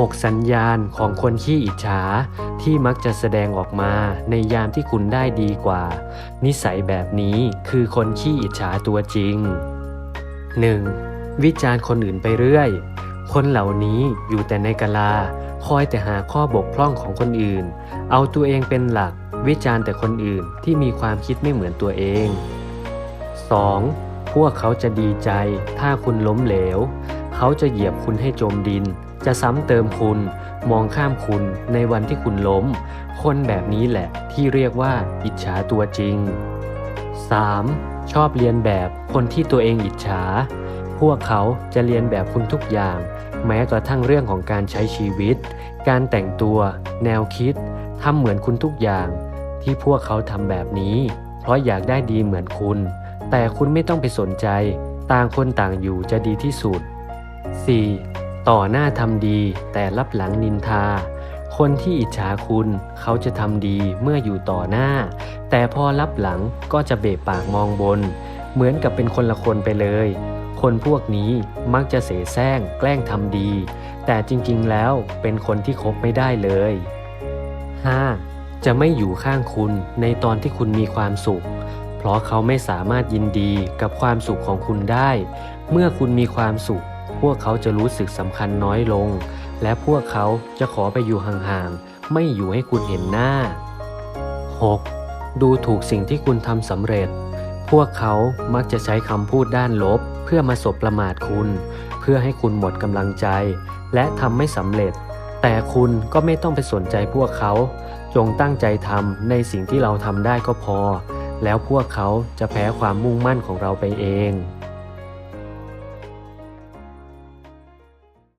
6 สัญญาณของคนขี้อิจฉาที่มักจะแสดงออกมาในยามที่คุณได้ดีกว่า นิสัยแบบนี้คือคนขี้อิจฉาตัวจริง 1. วิจารณ์คนอื่นไปเรื่อย คนเหล่านี้อยู่แต่ในกะลา คอยแต่หาข้อบกพร่องของคนอื่น เอาตัวเองเป็นหลัก วิจารณ์แต่คนอื่นที่มีความคิดไม่เหมือนตัวเอง 2. พวกเขาจะดีใจถ้าคุณล้มเหลว เขาจะเหยียบคุณให้จมดิน จะซ้ำเติมคุณ มองข้ามคุณในวันที่คุณล้ม คนแบบนี้แหละที่เรียกว่าอิจฉาตัวจริง 3. ชอบเรียนแบบคนที่ตัวเองอิจฉา พวกเขาจะเรียนแบบคุณทุกอย่าง แม้กระทั่งเรื่องของการใช้ชีวิต การแต่งตัว แนวคิดทำเหมือนคุณทุกอย่าง ที่พวกเขาทำแบบนี้ เพราะอยากได้ดีเหมือนคุณ แต่คุณไม่ต้องไปสนใจ ต่างคนต่างอยู่จะดีที่สุด 4. ต่อหน้าทำดีแต่รับหลังนินทา คนที่อิจฉาคุณเขาจะทำดีเมื่ออยู่ต่อหน้า แต่พอรับหลังก็จะเบะปากมองบน เหมือนกับเป็นคนละคนไปเลย คนพวกนี้มักจะเสแสร้งแกล้งทำดี แต่จริงๆแล้วเป็นคนที่คบไม่ได้เลย 5. จะไม่อยู่ข้างคุณในตอนที่คุณมีความสุข เพราะเขาไม่สามารถยินดีกับความสุขของคุณได้ เมื่อคุณมีความสุข พวกเขาจะรู้สึกสำคัญน้อยลง และพวกเขาจะขอไปอยู่ห่างๆ ไม่อยู่ให้คุณเห็นหน้า 6. ดูถูกสิ่งที่คุณทำสำเร็จ พวกเขามักจะใช้คำพูดด้านลบ เพื่อมาสบประมาทคุณ เพื่อให้คุณหมดกำลังใจ และทำไม่สำเร็จ แต่คุณก็ไม่ต้องไปสนใจพวกเขา จงตั้งใจทำในสิ่งที่เราทำได้ก็พอ แล้วพวกเขาจะแพ้ความมุ่งมั่นของเราไปเอง